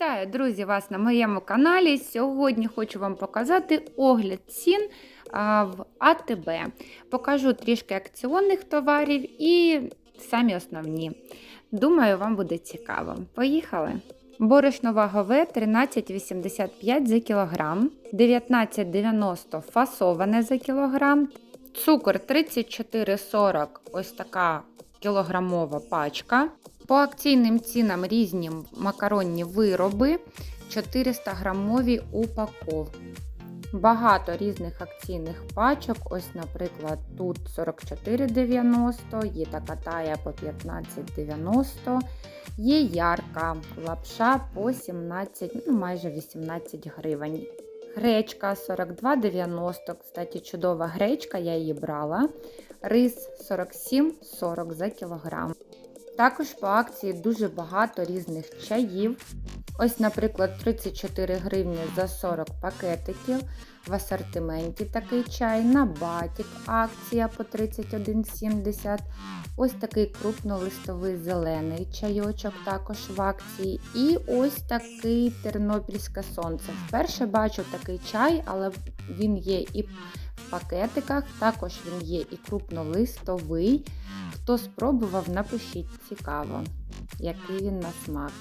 Вітаю, друзі, вас на моєму каналі. Сьогодні хочу вам показати огляд цін в АТБ. Покажу трішки акціонних товарів і самі основні. Думаю, вам буде цікаво. Поїхали! Борошно вагове 13,85 за кілограм, 19,90 фасоване за кілограм, цукор 34,40 ось така кілограмова пачка. По акційним цінам різні макаронні вироби 400 грамові упаковки. Багато різних акційних пачок. Ось, наприклад, тут 44,90, є така тая по 15,90, є ярка лапша по 17, ну майже 18 гривень. Гречка 42,90. Кстати, чудова гречка, я її брала. Рис 47,40 за кілограм. Також по акції дуже багато різних чаїв. Ось, наприклад, 34 гривні за 40 пакетиків. В асортименті такий чай. На батік акція по 31,70. Ось такий крупнолистовий зелений чайочок також в акції. І ось такий тернопільське сонце. Вперше бачу такий чай, але він є і в пакетиках, також він є і крупнолистовий. Хто спробував, напишіть цікаво, який він на смак.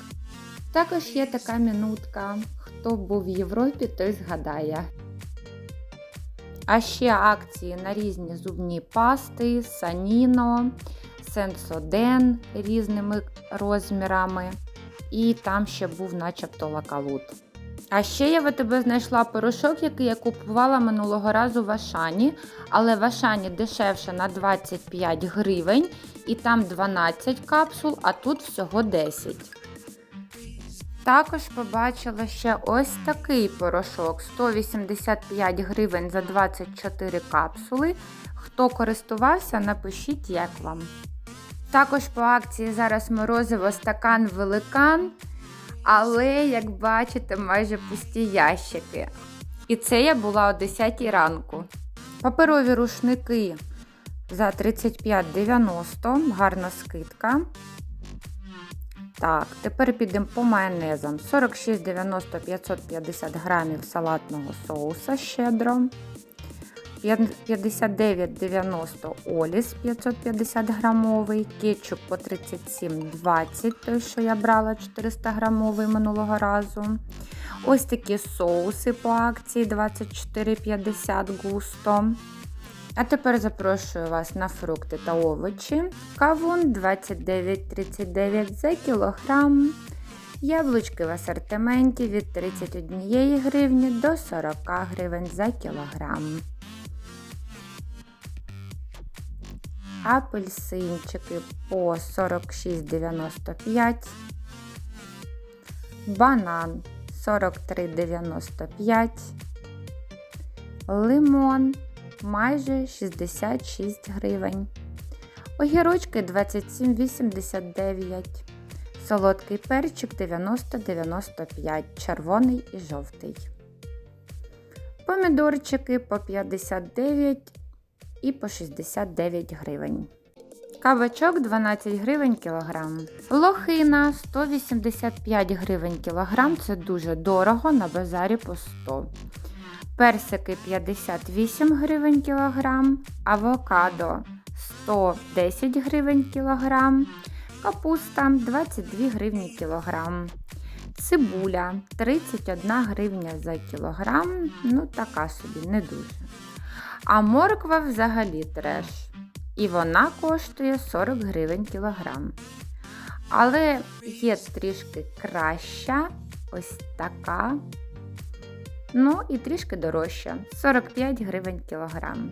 Також є така минутка. Хто був в Європі, той згадає. А ще акції на різні зубні пасти, саніно, сенсоден різними розмірами. І там ще був начебто лакалут. А ще я в тебе знайшла порошок, який я купувала минулого разу в Ашані, але в Ашані дешевше на 25 гривень, і там 12 капсул, а тут всього 10. Також побачила ще ось такий порошок 185 гривень за 24 капсули. Хто користувався, напишіть, як вам. Також по акції зараз морозиво стакан великан. Але, як бачите, майже пусті ящики. І це я була о 10 ранку. Паперові рушники за 35,90, гарна скидка. Так, тепер підемо по майонезам. 46,90 550 грамів салатного соуса щедро. 59,90 Оліс 550 грамовий, кетчуп по 37,20, той, що я брала 400 грамовий минулого разу. Ось такі соуси по акції 24,50 густо. А тепер запрошую вас на фрукти та овочі. Кавун 29,39 за кілограм. Яблучки в асортименті від 31 гривні до 40 гривень за кілограм. апельсинчики по 46,95, банан 43,95, лимон майже 66 гривень, огірочки 27,89, солодкий перчик 90,95, червоний і жовтий. Помідорчики по 59 і по 69 гривень. Кабачок 12 гривень кілограм. Лохина 185 гривень кілограм. Це дуже дорого на базарі по 100. Персики 58 гривень кілограм. Авокадо 110 гривень кілограм. Капуста 22 гривні кілограм. Цибуля 31 гривня за кілограм. Ну, така собі, не дуже. А морква взагалі треш. І вона коштує 40 гривень кілограм. Але є трішки краща, ось така. Ну і трішки дорожча 45 гривень кілограм.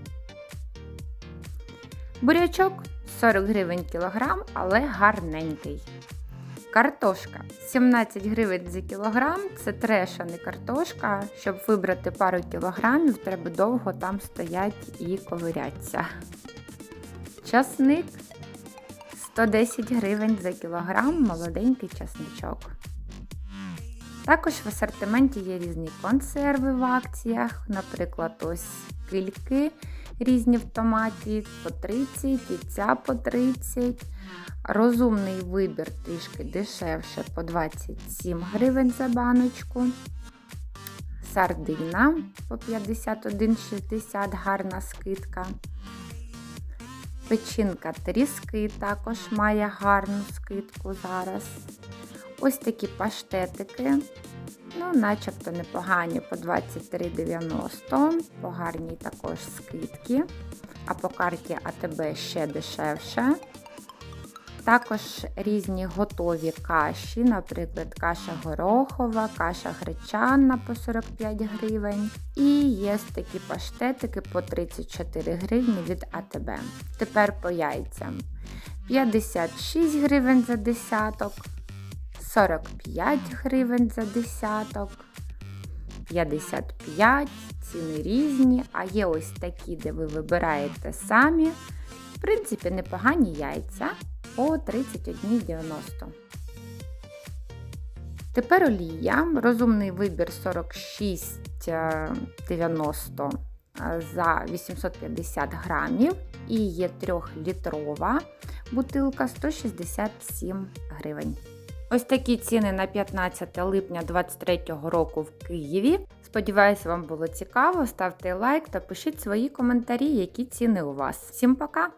Бурячок 40 гривень кілограм, але гарненький. Картошка 17 гривень за кілограм. Це треша, не картошка. Щоб вибрати пару кілограмів, треба довго там стоять і ковиряться. Часник 110 гривень за кілограм, молоденький часничок. Також в асортименті є різні консерви в акціях, наприклад, ось кильки різні в томаті по 30, і ця по 30. Розумний вибір трішки дешевше по 27 гривень за баночку. Сардина по 51,60 гарна скидка. Печінка тріски також має гарну скидку зараз. Ось такі паштетики. Ну, начебто непогані по 23,90, по гарній також скидки. А по карті АТБ ще дешевше. Також різні готові каші, наприклад, каша горохова, каша гречана по 45 гривень. І є такі паштетики по 34 гривні від АТБ. Тепер по яйцям. 56 гривень за десяток, 45 гривень за десяток, 55, ціни різні, а є ось такі, де ви вибираєте самі. В принципі, непогані яйця по 31,90. Тепер олія. Розумний вибір 46,90 за 850 грамів. І є 3-літрова бутилка 167 гривень. Ось такі ціни на 15 липня 2023 року в Києві. Сподіваюся, вам було цікаво. Ставте лайк та пишіть свої коментарі, які ціни у вас. Всім пока!